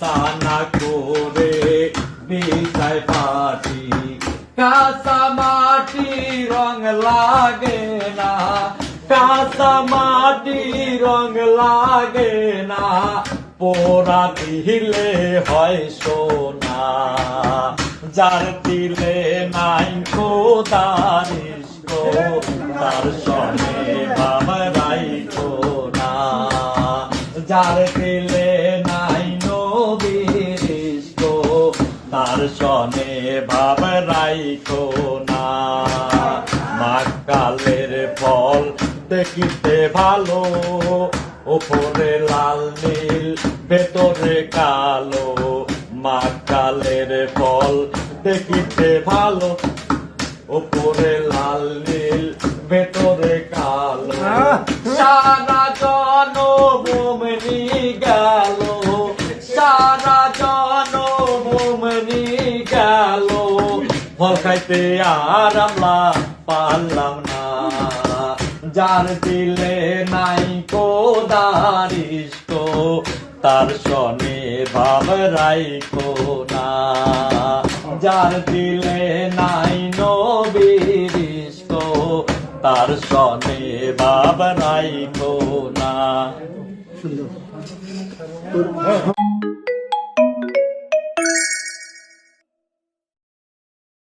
সানা করে বিষয় পাটি কাঁচা মাটি রং লাগে না কাঁচা মাটি রং লাগে না পোড়া দিলে হয় সোনা যার দিলে নাই খোদারিস তার সনে বাবরাই না যার তার সনে ভাবরাই না। মাকালের ফল দেখিতে ভালো ওপরে লাল নীল ভেতরে কালো। মাকালের ফল দেখিতে ভালো ওপরে লাল নীল ভেতরে কালো। সারা বোমনি গেল। ফল খাইতে আর আমরা পারলাম না। যার দিলে নাই তো তার সনে ভাব রাইখো না। যার দিলে নাই নবীরিস তো তার সনে ভাব রাইখো না। সুন্দর।